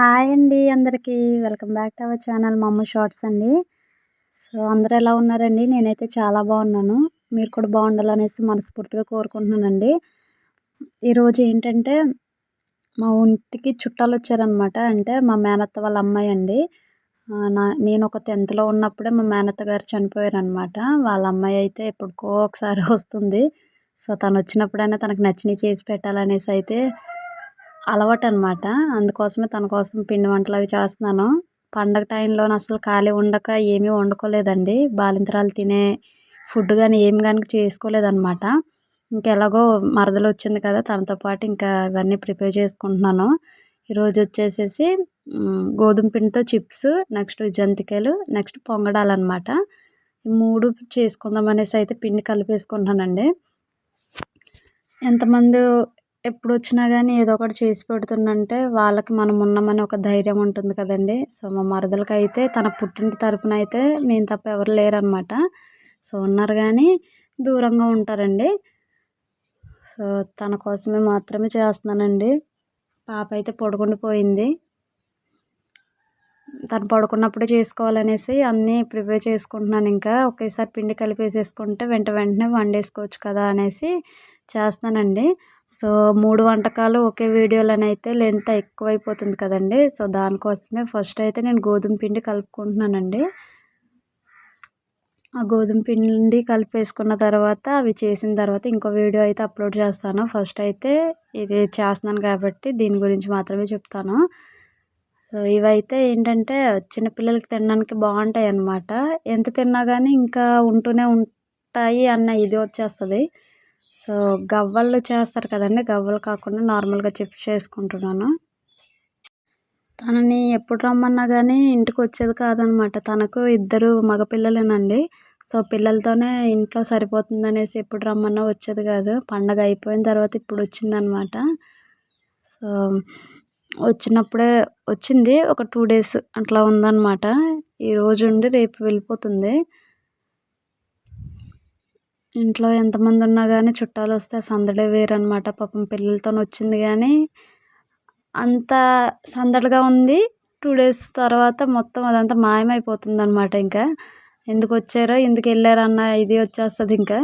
Hi అండి అందరికీ. Welcome back to our channel మమ్మ షార్ట్స్ అండి. సో అందరూ ఎలా ఉన్నారండి? నేనైతే చాలా బాగున్నాను. మీరు కూడా బాగుండాలనేసి మనస్ఫూర్తిగా కోరుకుంటున్నానండి. ఈరోజు ఏంటంటే మా ఇంటికి చుట్టాలు వచ్చారనమాట అంటే మా మేనత్త వాళ్ళ అమ్మాయి అండి. నా నేను ఒక టెన్త్లో ఉన్నప్పుడే మా మేనత్త గారు చనిపోయారనమాట వాళ్ళ అమ్మాయి అయితే ఎప్పుడుకో ఒకసారి వస్తుంది. సో తను వచ్చినప్పుడైనా తనకు నచ్చినవి చేసి పెట్టాలనేసి అయితే అలవాటు అనమాట అందుకోసమే తన కోసం పిండి వంటలు అవి చేస్తున్నాను. పండగ టైంలో అసలు ఖాళీ ఉండక ఏమీ వండుకోలేదండి. బాలింతరాలు తినే ఫుడ్ కానీ ఏమి కానీ చేసుకోలేదన్నమాట. ఇంకెలాగో మరదలు వచ్చింది కదా తనతో పాటు ఇంకా ఇవన్నీ ప్రిపేర్ చేసుకుంటున్నాను. ఈరోజు వచ్చేసేసి గోధుమ పిండితో చిప్స్ నెక్స్ట్ జంతికలు నెక్స్ట్ పొంగడాలు అనమాట ఈ మూడు చేసుకుందాం అనేసి అయితే పిండి కలిపేసుకుంటున్నానండి. ఎంతమంది ఎప్పుడు వచ్చినా కానీ ఏదో ఒకటి చేసి పెడుతుందంటే వాళ్ళకి మనం ఉన్నామని ఒక ధైర్యం ఉంటుంది కదండి. సో మా మరదలకి అయితే తన పుట్టింటి తరపున అయితే నేను తప్ప ఎవరు లేరనమాట. సో ఉన్నారు కానీ దూరంగా ఉంటారండి. సో తన కోసమే మాత్రమే చేస్తున్నానండి. పాప అయితే పడుకుండిపోయింది తను పడుకున్నప్పుడే చేసుకోవాలనేసి అన్నీ ప్రిపేర్ చేసుకుంటున్నాను ఇంకా. ఒకేసారి పిండి కలిపేసేసుకుంటే వెంట వెంటనే వండేసుకోవచ్చు కదా అనేసి చేస్తానండి సో మూడు వంటకాలు ఒకే వీడియోలోనైతే లెంత్ ఎక్కువైపోతుంది కదండి. సో దానికోసమే ఫస్ట్ అయితే నేను గోధుమ పిండి కలుపుకుంటున్నానండి. ఆ గోధుమ పిండి కలిపేసుకున్న తర్వాత అవి చేసిన తర్వాత ఇంకో వీడియో అయితే అప్లోడ్ చేస్తాను. ఫస్ట్ అయితే ఇది చేస్తున్నాను కాబట్టి దీని గురించి మాత్రమే చెప్తాను. సో ఇవైతే ఏంటంటే చిన్నపిల్లలకి తినడానికి బాగుంటాయి అన్నమాట ఎంత తిన్నా కానీ ఇంకా ఉంటూనే ఉంటాయి అన్న ఇది వచ్చేస్తుంది. సో గవ్వలు చేస్తారు కదండి. గవ్వలు కాకుండా నార్మల్గా చిప్స్ చేసుకుంటున్నాను. తనని ఎప్పుడు రమ్మన్నా కానీ ఇంటికి వచ్చేది కాదనమాట. తనకు ఇద్దరు మగపిల్లలేనండి. సో పిల్లలతోనే ఇంట్లో సరిపోతుంది అనేసి ఎప్పుడు రమ్మన్నా వచ్చేది కాదు. పండగ అయిపోయిన తర్వాత ఇప్పుడు వచ్చిందనమాట. సో వచ్చినప్పుడే వచ్చింది. ఒక టూ డేస్ అట్లా ఉందన్నమాట ఈరోజు ఉండి రేపు వెళ్ళిపోతుంది. ఇంట్లో ఎంతమంది ఉన్నా కానీ చుట్టాలు వస్తే సందడే అనమాట పాపం పిల్లలతో వచ్చింది కానీ అంత సందడిగా ఉంది. టూ డేస్ తర్వాత మొత్తం అదంతా మాయమైపోతుంది అనమాట ఇంకా. ఎందుకు వచ్చారో ఎందుకు వెళ్ళారో అన్న ఇది వచ్చేస్తుంది ఇంకా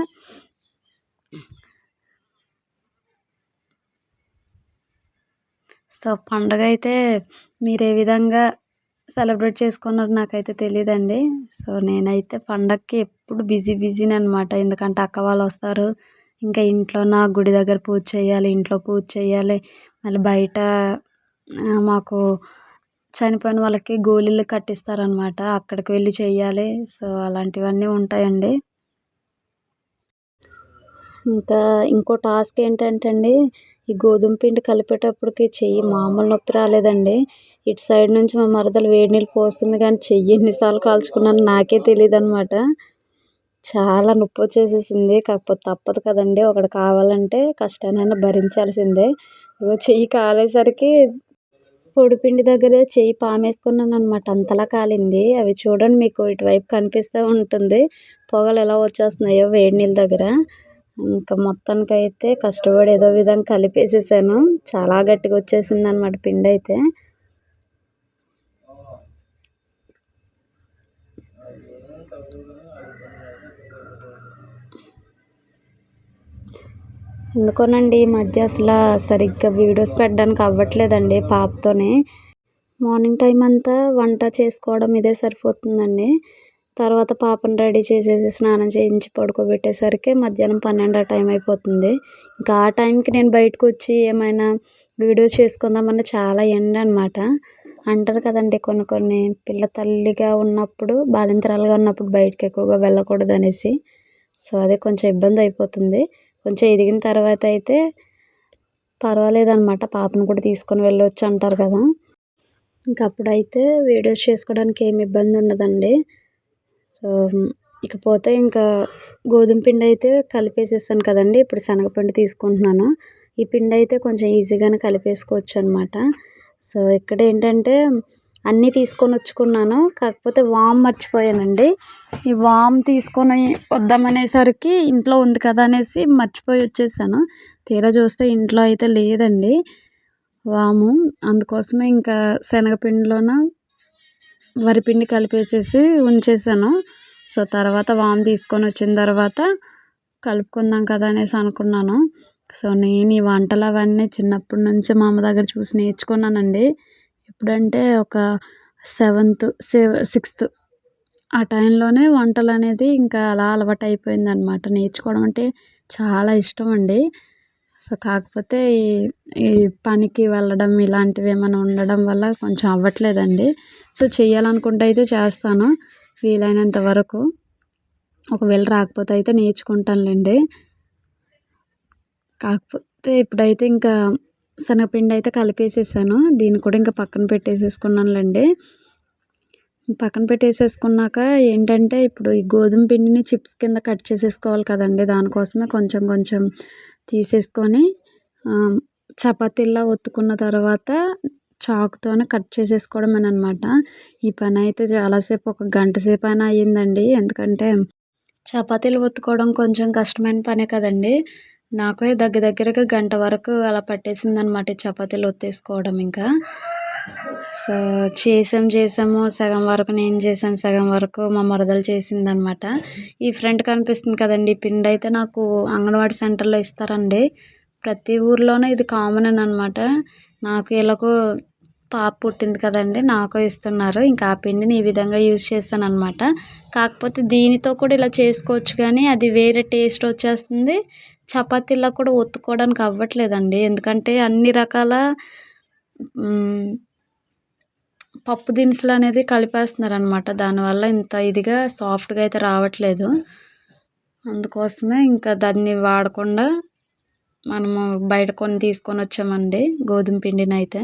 సో పండగ అయితే మీరు ఏ విధంగా సెలబ్రేట్ చేసుకున్నారు నాకైతే తెలియదండి సో నేనైతే పండగకి ఎప్పుడు బిజీ బిజీని అనమాట ఎందుకంటే అక్క వాళ్ళు వస్తారు. ఇంకా ఇంట్లో నా గుడి దగ్గర పూజ చేయాలి ఇంట్లో పూజ చేయాలి. మళ్ళీ బయట మాకు చనిపోయిన వాళ్ళకి గోళీలు కట్టిస్తారనమాట. అక్కడికి వెళ్ళి చేయాలి. సో అలాంటివన్నీ ఉంటాయండి. ఇంకా ఇంకో టాస్క్ ఏంటంటే అండి ఈ గోధుమ పిండి కలిపేటప్పటికి చెయ్యి మామూలు నొప్పి రాలేదండి. ఇటు సైడ్ నుంచి మా మరదలు వేడి నీళ్ళు పోస్తుంది కానీ చెయ్యి ఎన్నిసార్లు కాల్చుకున్నాను నాకే తెలియదు అనమాట చాలా నొప్పి వచ్చేసేసింది. కాకపోతే తప్పదు కదండి. ఒకటి కావాలంటే కష్టానైనా భరించాల్సిందే. ఇగో చెయ్యి కాలేసరికి పొడిపిండి దగ్గరే చెయ్యి పామేసుకున్నాను అనమాట అంతలా కాలింది. అవి చూడండి మీకు ఇటువైపు కనిపిస్తూ ఉంటుంది. పొగలు ఎలా వచ్చేస్తున్నాయో వేడి నీళ్ళ దగ్గర. ఇంకా మొత్తానికైతే కష్టపడి ఏదో విధంగా కలిపేసేసాను. చాలా గట్టిగా వచ్చేసింది అనమాట పిండి అయితే. ఎందుకోనండి ఈ మధ్య అసలు సరిగ్గా వీడియోస్ పెట్టడానికి అవ్వట్లేదండి పాపతోనే. మార్నింగ్ టైం అంతా వంట చేసుకోవడం ఇదే సరిపోతుందండి. తర్వాత పాపను రెడీ చేసేసి స్నానం చేయించి పడుకోబెట్టేసరికి మధ్యాహ్నం పన్నెండు టైం అయిపోతుంది. ఇంకా ఆ టైంకి నేను బయటకు వచ్చి ఏమైనా వీడియోస్ చేసుకుందామన్న చాలా ఎండ అనమాట అంటారు కదండి కొన్ని కొన్ని పిల్ల తల్లిగా ఉన్నప్పుడు బాలింతరాలుగా ఉన్నప్పుడు బయటకు ఎక్కువగా వెళ్ళకూడదు అనేసి సో అదే కొంచెం ఇబ్బంది అయిపోతుంది. కొంచెం ఎదిగిన తర్వాత అయితే పర్వాలేదన్నమాట. పాపను కూడా తీసుకొని వెళ్ళొచ్చు అంటారు కదా. ఇంక అప్పుడైతే వీడియోస్ చేసుకోవడానికి ఏమి ఇబ్బంది ఉండదండి. సో ఇకపోతే ఇంకా గోధుమ పిండి అయితే కలిపేసేసాను కదండి. ఇప్పుడు శనగపిండి తీసుకుంటున్నాను. ఈ పిండి అయితే కొంచెం ఈజీగానే కలిపేసుకోవచ్చు అనమాట సో ఇక్కడ ఏంటంటే అన్నీ తీసుకొని వచ్చుకున్నాను. కాకపోతే వామ్ మర్చిపోయానండి. ఈ వామ్ తీసుకొని వద్దామనేసరికి ఇంట్లో ఉంది కదా అనేసి మర్చిపోయి వచ్చేసాను. తీరా చూస్తే ఇంట్లో అయితే లేదండి వాము. అందుకోసమే ఇంకా శనగపిండిలోన వరిపిండి కలిపేసేసి ఉంచేసాను. సో తర్వాత వామ్ తీసుకొని వచ్చిన తర్వాత కలుపుకుందాం కదా అనేసి అనుకున్నాను. సో నేను ఈ వంటలు అవన్నీ చిన్నప్పటి నుంచి మా అమ్మ దగ్గర చూసి నేర్చుకున్నానండి. ఎప్పుడంటే ఒక సెవెంత్ సిక్స్త్ ఆ టైంలోనే వంటలు అనేది ఇంకా అలా అలవాటు అయిపోయింది అనమాట నేర్చుకోవడం అంటే చాలా ఇష్టం అండి సో కాకపోతే ఈ ఈ పనికి వెళ్ళడం ఇలాంటివి ఏమైనా ఉండడం వల్ల కొంచెం అవ్వట్లేదండి. సో చేయాలనుకుంటే అయితే చేస్తాను వీలైనంత వరకు. ఒకవేళ రాకపోతే అయితే నేర్చుకుంటానులేండి. కాకపోతే ఇప్పుడైతే ఇంకా శనగపిండి అయితే కలిపేసేసాను. దీన్ని కూడా ఇంకా పక్కన పెట్టేసేసుకున్నానులేండి. పక్కన పెట్టేసేసుకున్నాక ఏంటంటే ఇప్పుడు ఈ గోధుమ పిండిని చిప్స్ కింద కట్ చేసేసుకోవాలి కదండి. దానికోసమే కొంచెం కొంచెం తీసేసుకొని చపాతీలా ఒత్తుకున్న తర్వాత చాకుతోనే కట్ చేసేసుకోవడమే అనమాట ఈ పని అయితే చాలాసేపు ఒక గంట సేపు అయినా అయ్యిందండి. ఎందుకంటే చపాతీలు ఒత్తుకోవడం కొంచెం కష్టమైన పనే కదండి. నాకు దగ్గర దగ్గరగా గంట వరకు అలా పట్టేసింది అనమాట చపాతీలు ఒత్తేసుకోవడం ఇంకా. సో చేసాం చేసాము. సగం వరకు నేను చేశాను సగం వరకు మా మరదలు చేసింది అనమాట ఈ ఫ్రంట్ కనిపిస్తుంది కదండి పిండి అయితే నాకు అంగన్వాడీ సెంటర్లో ఇస్తారండి. ప్రతి ఊర్లోనూ ఇది కామన్ అనమాట నాకు ఇలాగో పాప పుట్టింది కదండి నాకు ఇస్తున్నారు. ఇంకా ఆ పిండిని ఈ విధంగా యూజ్ చేస్తాను అనమాట కాకపోతే దీనితో కూడా ఇలా చేసుకోవచ్చు కానీ అది వేరే టేస్ట్ వచ్చేస్తుంది. చపాతీలో కూడా ఒత్తుకోవడానికి అవ్వట్లేదండి. ఎందుకంటే అన్ని రకాల పప్పు దినుసులు అనేది కలిపేస్తున్నారు అనమాట దానివల్ల ఇంత ఇదిగా సాఫ్ట్గా అయితే రావట్లేదు. అందుకోసమే ఇంకా దాన్ని వాడకుండా మనము బయట కొన్ని తీసుకొని వచ్చామండి గోధుమ పిండిని అయితే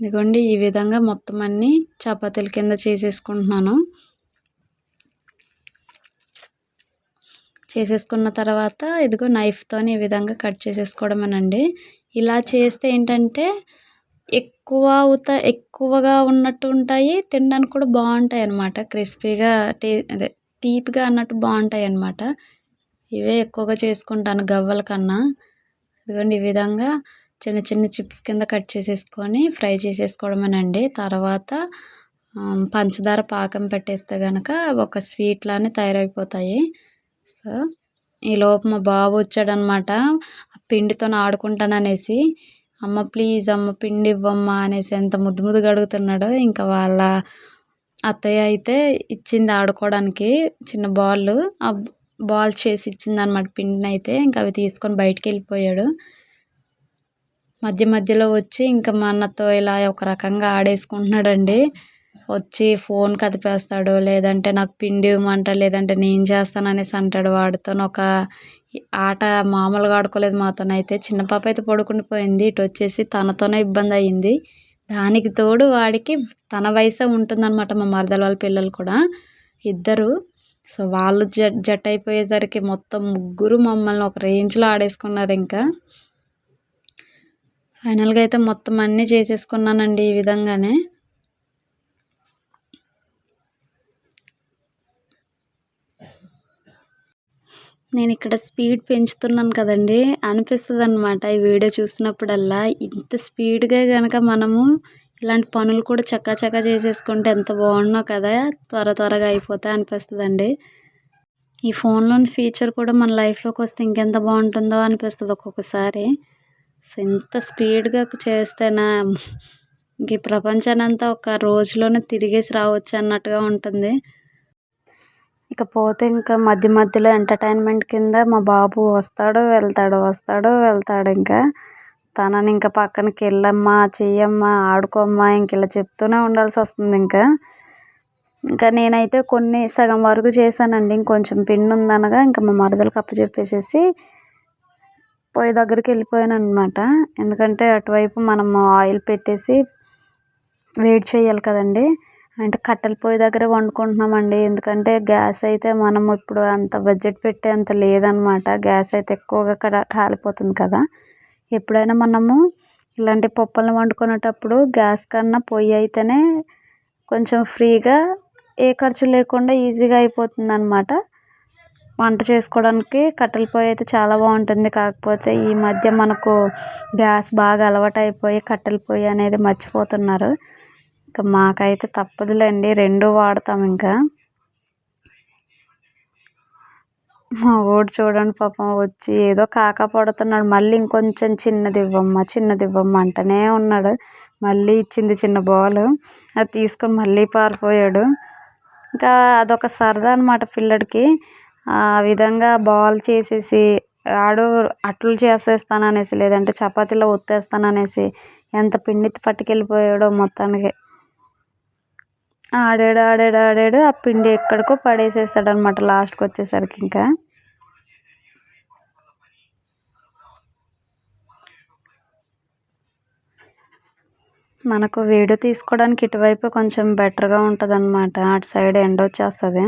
ఇదిగోండి ఈ విధంగా మొత్తం అన్నీ చపాతీల కింద చేసేసుకుంటున్నాను. చేసేసుకున్న తర్వాత ఇదిగో నైఫ్తో ఈ విధంగా కట్ చేసేసుకోవడమేనండి. ఇలా చేస్తే ఏంటంటే ఎక్కువ అవుతా ఎక్కువగా ఉన్నట్టు ఉంటాయి తినడానికి కూడా బాగుంటాయి అన్నమాట క్రిస్పీగా టే అదే తీపిగా అన్నట్టు బాగుంటాయి అన్నమాట ఇవే ఎక్కువగా చేసుకుంటాను గవ్వల కన్నా. ఇదిగోండి ఈ విధంగా చిన్న చిన్న చిప్స్ కింద కట్ చేసేసుకొని ఫ్రై చేసేసుకోవడమేనండి. తర్వాత పంచదార పాకం పెట్టేస్తే కనుక ఒక స్వీట్లానే తయారైపోతాయి. సో ఈలోపు మా బాబు వచ్చాడనమాట. పిండితో ఆడుకుంటాననేసి అమ్మ ప్లీజ్ అమ్మ పిండి ఇవ్వమ్మా అనేసి ఎంత ముద్దు ముద్దుగా అడుగుతున్నాడో ఇంకా వాళ్ళ అత్తయ్య అయితే ఇచ్చింది ఆడుకోవడానికి చిన్న బాల్ ఆ బాల్ చేసి ఇచ్చింది అనమాట పిండిని అయితే ఇంకా అవి తీసుకొని బయటికి వెళ్ళిపోయాడు. మధ్య మధ్యలో వచ్చి ఇంకా మా అన్నతో ఇలా ఒక రకంగా ఆడేసుకుంటున్నాడండి. వచ్చి ఫోన్ కదిపేస్తాడు లేదంటే నాకు పిండి ఇవ్వమంట లేదంటే నేను చేస్తాను అనేసి అంటాడు వాడితో. ఒక ఆట మామూలుగా ఆడుకోలేదు మాతోనైతే చిన్న పాప అయితే పడుకుని పోయింది. ఇటు వచ్చేసి తనతోనే ఇబ్బంది అయ్యింది. దానికి తోడు వాడికి తన వయసే ఉంటుందన్నమాట మా మరదల వాళ్ళ పిల్లలు కూడా. ఇద్దరు. సో వాళ్ళు జ జట్ అయిపోయేసరికి మొత్తం ముగ్గురు మమ్మల్ని ఒక రేంజ్లో ఆడేసుకున్నారు ఇంకా. ఫైనల్గా అయితే మొత్తం అన్నీ చేసేసుకున్నానండి ఈ విధంగానే. నేను ఇక్కడ స్పీడ్ పెంచుతున్నాను కదండి. అనిపిస్తుంది అనమాట ఈ వీడియో చూసినప్పుడల్లా. ఇంత స్పీడ్గా కనుక మనము ఇలాంటి పనులు కూడా చక్కా చక్కా చేసేసుకుంటే ఎంత బాగుండో కదా త్వర త్వరగా అయిపోతాయి అనిపిస్తుందండి. ఈ ఫోన్లోని ఫీచర్ కూడా మన లైఫ్లోకి వస్తే ఇంకెంత బాగుంటుందో అనిపిస్తుంది ఒక్కొక్కసారి. ఎంత స్పీడ్గా చేస్తేనా ఇంక ఈ ప్రపంచాన్ని అంతా ఒక రోజులోనే తిరిగేసి రావచ్చు అన్నట్టుగా ఉంటుంది. ఇకపోతే ఇంకా మధ్య మధ్యలో ఎంటర్టైన్మెంట్ కింద మా బాబు వస్తాడు వెళ్తాడు వస్తాడు వెళ్తాడు ఇంకా. తనని ఇంకా పక్కనకి వెళ్ళమ్మా చెయ్యమ్మా ఆడుకోమ్మా ఇంక ఇలా చెప్తూనే ఉండాల్సి వస్తుంది ఇంకా. ఇంకా నేనైతే కొన్ని సగం వరకు చేశానండి. ఇంకొంచెం పిండి ఉందనగా ఇంకా మా మరదలకు అప్పచెప్పేసేసి పొయ్యి దగ్గరికి వెళ్ళిపోయాను అనమాట ఎందుకంటే అటువైపు మనం ఆయిల్ పెట్టేసి వేడి చేయాలి కదండి. అంటే కట్టెల పొయ్యి దగ్గర వండుకుంటున్నామండి. ఎందుకంటే గ్యాస్ అయితే మనం ఇప్పుడు అంత బడ్జెట్ పెట్టే అంత లేదనమాట. గ్యాస్ అయితే ఎక్కువగా కడ కాలిపోతుంది కదా. ఎప్పుడైనా మనము ఇలాంటి పప్పులను వండుకునేటప్పుడు గ్యాస్ కన్నా పొయ్యి అయితేనే కొంచెం ఫ్రీగా ఏ ఖర్చు లేకుండా ఈజీగా అయిపోతుంది అనమాట వంట చేసుకోవడానికి కట్టెల పొయ్యి అయితే చాలా బాగుంటుంది. కాకపోతే ఈ మధ్య మనకు గ్యాస్ బాగా అలవాటు అయిపోయి కట్టెల పొయ్యి అనేది మర్చిపోతున్నారు. ఇంకా మాకైతే తప్పదులేండి రెండు వాడతాం ఇంకా. మా వాడు చూడండి పాపం వచ్చి ఏదో కాకా పడుతున్నాడు మళ్ళీ ఇంకొంచెం చిన్నది ఇవ్వమ్మా చిన్నది ఇవ్వమ్మా అంటనే ఉన్నాడు. మళ్ళీ ఇచ్చింది చిన్న బాల్ అది తీసుకొని మళ్ళీ పారిపోయాడు. ఇంకా అదొక సరదా అనమాట పిల్లడికి. ఆ విధంగా బాల్ చేసేసి ఆడు అట్లు చేసేస్తాను అనేసి లేదంటే చపాతీలో ఒత్తేస్తాను అనేసి ఎంత పిండి పట్టుకెళ్ళిపోయాడో మొత్తానికి. ఆడాడు ఆడాడు ఆడాడు. ఆ పిండి ఎక్కడికో పడేసేస్తాడు అనమాట లాస్ట్కి వచ్చేసరికి ఇంకా. మనకు వేడి తీసుకోవడానికి ఇటువైపు కొంచెం బెటర్గా ఉంటుంది అనమాట అటు సైడ్ ఎండ వచ్చేస్తుంది.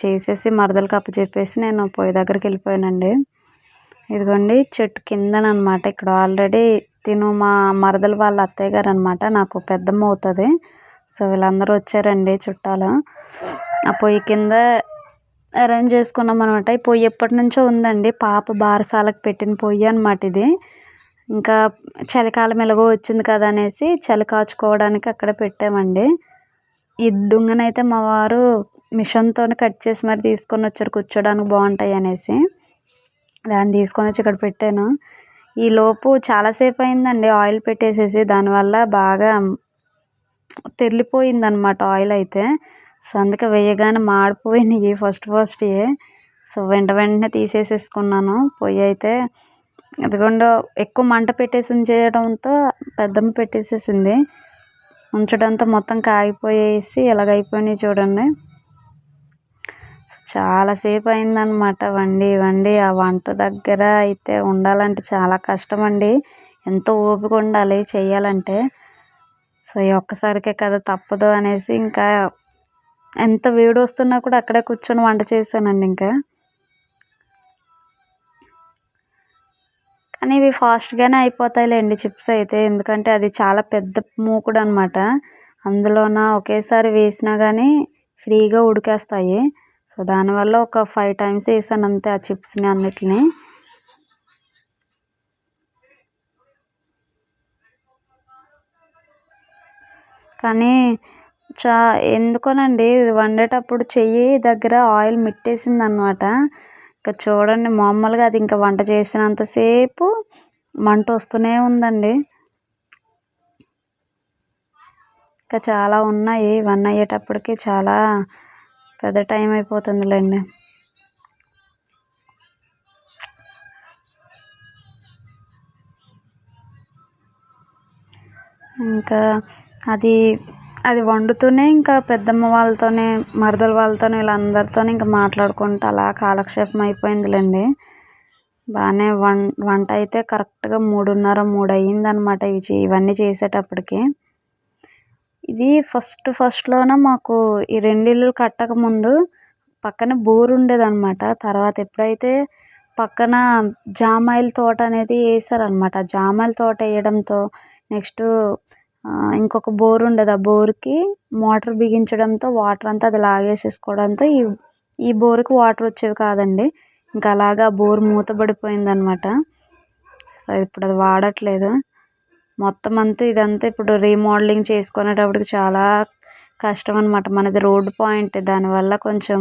చేసేసి మరదలు కప్పచెప్పేసి నేను పొయ్యి దగ్గరికి వెళ్ళిపోయానండి. ఇదిగోండి చెట్టు కిందనమాట ఇక్కడ ఆల్రెడీ తిను మా మరదలు వాళ్ళ అత్తయ్య గారు అనమాట నాకు పెద్దమ్మ అవుతుంది. సో వీళ్ళందరూ వచ్చారండి చుట్టాలు. ఆ పొయ్యి కింద అరేంజ్ చేసుకున్నాం అనమాట ఈ పొయ్యి ఎప్పటి నుంచో ఉందండి. పాప బారసాలకు పెట్టిన పొయ్యి అనమాట ఇది. ఇంకా చలికాలం ఎలాగో వచ్చింది కదా అనేసి చలి కాచుకోవడానికి అక్కడ పెట్టామండి. ఈ దుంగనైతే మా వారు మిషన్తో కట్ చేసి మరి తీసుకొని వచ్చారు కూర్చోడానికి బాగుంటాయి అనేసి. దాన్ని తీసుకొని వచ్చి ఇక్కడ పెట్టాను. ఈ లోపు చాలాసేపు అయిందండి ఆయిల్ పెట్టేసేసి. దానివల్ల బాగా తెరిలిపోయింది అనమాట ఆయిల్ అయితే. సో అందుకే వేయగానే మాడిపోయినాయి ఫస్ట్ ఫస్ట్ సో వెంట వెంటనే తీసేసేసుకున్నాను. పొయ్యి అయితే అదిగోండో ఎక్కువ మంట పెట్టేసి చేయడంతో పెద్దమ్మ పెట్టేసేసింది. ఉంచడంతో మొత్తం కాగిపోయేసి ఎలాగైపోయినాయి చూడండి. చాలాసేపు అయిందనమాట వండి వండి ఆ వంట దగ్గర అయితే ఉండాలంటే చాలా కష్టం అండి ఎంతో ఓపిక ఉండాలి చేయాలంటే. సో ఈ ఒక్కసారికే కదా తప్పదు అనేసి ఇంకా ఎంత వేడి వస్తున్నా కూడా అక్కడే కూర్చొని వంట చేశానండి ఇంకా. కానీ ఇవి ఫాస్ట్గానే అయిపోతాయిలేండి చిప్స్ అయితే ఎందుకంటే అది చాలా పెద్ద మూకుడు అనమాట అందులోన ఒకేసారి వేసినా కానీ ఫ్రీగా ఉడికేస్తాయి. సో దానివల్ల ఒక ఫైవ్ టైమ్స్ వేసాను అంతే ఆ చిప్స్ని అన్నిటిని. కానీ చా ఎందుకోనండి? వండేటప్పుడు చెయ్యి దగ్గర ఆయిల్ మిట్టేసింది అనమాట ఇంకా చూడండి మామూలుగా అది ఇంకా వంట చేసినంతసేపు మంట వస్తూనే ఉందండి. ఇంకా చాలా ఉన్నాయి. ఇవన్నీ అయ్యేటప్పటికి చాలా పెద్ద టైం అయిపోతుందిలేండి. ఇంకా అది అది వండుతూనే ఇంకా పెద్దమ్మ వాళ్ళతోనే మరదల వాళ్ళతోనే వీళ్ళందరితోనే ఇంకా మాట్లాడుకుంటూ అలా కాలక్షేపం అయిపోయిందిలేండి. బాగానే వం వంట అయితే కరెక్ట్గా మూడున్నర మూడు అయ్యిందనమాట ఇవి ఇవన్నీ చేసేటప్పటికి. ఇది ఫస్ట్ ఫస్ట్లోన మాకు ఈ రెండు ఇల్లులు కట్టక ముందు పక్కన బోర్ ఉండేదన్నమాట తర్వాత ఎప్పుడైతే పక్కన జామాయిల తోట అనేది వేసారనమాట జామాయిల తోట వేయడంతో నెక్స్ట్ ఇంకొక బోర్ ఉండేది. ఆ బోర్కి మోటర్ బిగించడంతో వాటర్ అంతా అది లాగేసేసుకోవడంతో ఈ ఈ బోర్కి వాటర్ వచ్చేవి కాదండి. ఇంకా అలాగా బోర్ మూతబడిపోయింది అనమాట సో ఇప్పుడు అది వాడట్లేదు. మొత్తం అంతా ఇదంతా ఇప్పుడు రీమోడలింగ్ చేసుకునేటప్పటికి చాలా కష్టం అనమాట మనది రోడ్డు పాయింట్. దానివల్ల కొంచెం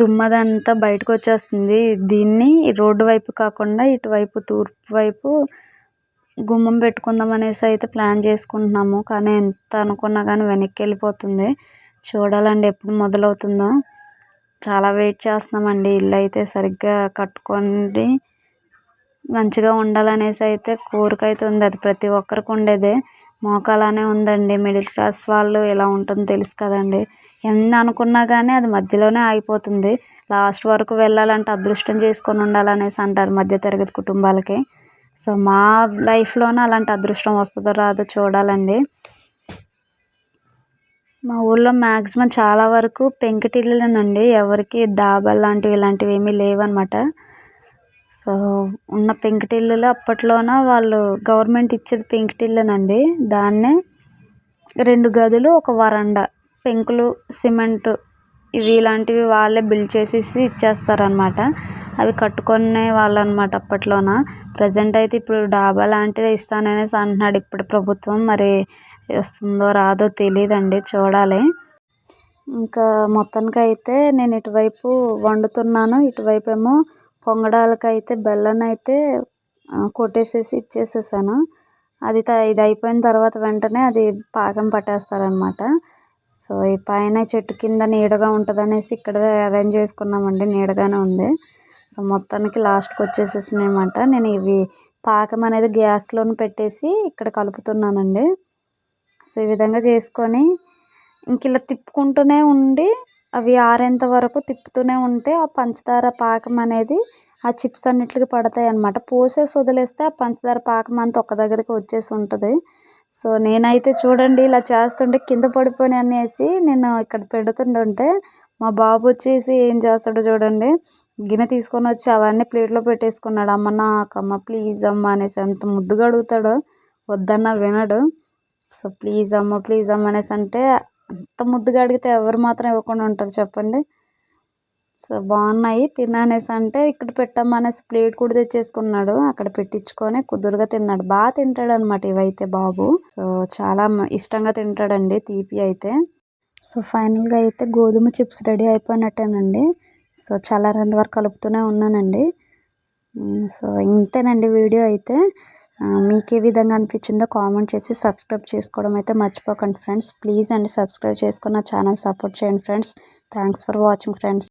దుమ్మదంతా బయటకు వచ్చేస్తుంది దీన్ని రోడ్డు వైపు కాకుండా ఇటువైపు తూర్పు వైపు గుమ్మం పెట్టుకుందాం అనేసి అయితే ప్లాన్ చేసుకుంటున్నాము. కానీ ఎంత అనుకున్నా కానీ వెనక్కి వెళ్ళిపోతుంది. చూడాలండి ఎప్పుడు మొదలవుతుందో. చాలా వెయిట్ చేస్తున్నామండి. ఇల్లు అయితే సరిగ్గా కట్టుకోండి. మంచిగా ఉండాలనేసి అయితే కోరిక అయితే ఉంది. అది ప్రతి ఒక్కరికి ఉండేదే. మాకు అలానే ఉందండి. మిడిల్ క్లాస్ వాళ్ళు ఎలా ఉంటుందో తెలుసు కదండి. ఎన్ని అనుకున్నా కానీ అది మధ్యలోనే ఆగిపోతుంది. లాస్ట్ వరకు వెళ్ళాలంటే అదృష్టం చేసుకొని ఉండాలనేసి అంటారు మధ్యతరగతి కుటుంబాలకి. సో మా లైఫ్లోనే అలాంటి అదృష్టం వస్తుందో రాదో చూడాలండి. మా ఊళ్ళో మ్యాక్సిమం చాలా వరకు పెంకుటిల్లులేనండి. ఎవరికి డాబాలు లాంటివి ఇలాంటివి ఏమీ లేవన్నమాట. సో ఉన్న పెంకుటిల్లులు అప్పట్లోన వాళ్ళు గవర్నమెంట్ ఇచ్చేది పెంకుటిల్లేనండి. దాన్నే రెండు గదులు ఒక వరండా పెంకులు సిమెంటు ఇవి ఇలాంటివి వాళ్ళే బిల్డ్ చేసేసి ఇచ్చేస్తారనమాట అవి కట్టుకునే వాళ్ళు అనమాట అప్పట్లోన. ప్రజెంట్ అయితే ఇప్పుడు డాబా లాంటిది ఇస్తాననేసి అంటున్నాడు ఇప్పుడు ప్రభుత్వం. మరి వస్తుందో రాదో తెలియదండి చూడాలి. ఇంకా మొత్తానికి అయితే నేను ఇటువైపు వండుతున్నాను. ఇటువైపు ఏమో పొంగడాలకైతే బెల్లం అయితే కొట్టేసేసి ఇచ్చేసేసాను. అది ఇది అయిపోయిన తర్వాత వెంటనే అది పాకం పట్టేస్తారనమాట సో ఈ పైన చెట్టు కింద నీడగా ఉంటుంది అనేసి ఇక్కడ అరేంజ్ చేసుకున్నామండి. నీడగానే ఉంది. సో మొత్తానికి లాస్ట్కి వచ్చేసేసినాయి అనమాట నేను ఇవి పాకం అనేది గ్యాస్లోనే పెట్టేసి ఇక్కడ కలుపుతున్నానండి. సో ఈ విధంగా చేసుకొని ఇంక ఇలా తిప్పుకుంటూనే ఉండి అవి ఆరేంత వరకు తిప్పుతూనే ఉంటే ఆ పంచదార పాకం అనేది ఆ చిప్స్ అన్నిటికి పడతాయి అన్నమాట పోసేసి వదిలేస్తే ఆ పంచదార పాకం అంతా ఒక్క దగ్గరికి వచ్చేసి ఉంటుంది. సో నేనైతే చూడండి ఇలా చేస్తుంటే కింద పడిపోయి అనేసి నేను ఇక్కడ పెడుతుంటే మా బాబు వచ్చేసి ఏం చేస్తాడో చూడండి. గిన్నె తీసుకొని వచ్చి అవన్నీ ప్లేట్లో పెట్టేసుకున్నాడు. అమ్మ నాకమ్మ ప్లీజ్ అమ్మ అనేసి ఎంత ముద్దుగా అడుగుతాడో వద్దన్న వినడు. సో ప్లీజ్ అమ్మ ప్లీజ్ అమ్మ అనేసి అంటే అంత ముద్దుగా అడిగితే ఎవరు మాత్రం ఇవ్వకుండా ఉంటారు చెప్పండి. సో బాగున్నాయి. తిననేసి అంటే ఇక్కడ పెట్టమనేసి ప్లేట్ కూడా తెచ్చేసుకున్నాడు. అక్కడ పెట్టించుకొని కుదురుగా తిన్నాడు. బాగా తింటాడు అనమాట ఇవైతే బాబు. సో చాలా ఇష్టంగా తింటాడండి తీపి అయితే. సో ఫైనల్గా అయితే గోధుమ చిప్స్ రెడీ అయిపోయినట్టేనండి. సో చాలా రెండు వరకు కలుపుతూనే ఉన్నానండి. సో ఇంతేనండి వీడియో అయితే. మీకు ఏ విధంగా అనిపించిందో కామెంట్ చేసి సబ్స్క్రైబ్ చేసుకోవడం అయితే మర్చిపోకండి ఫ్రెండ్స్. ప్లీజ్ అండి సబ్స్క్రైబ్ చేసుకున్న ఛానల్ సపోర్ట్ చేయండి friends. Thanks for watching friends.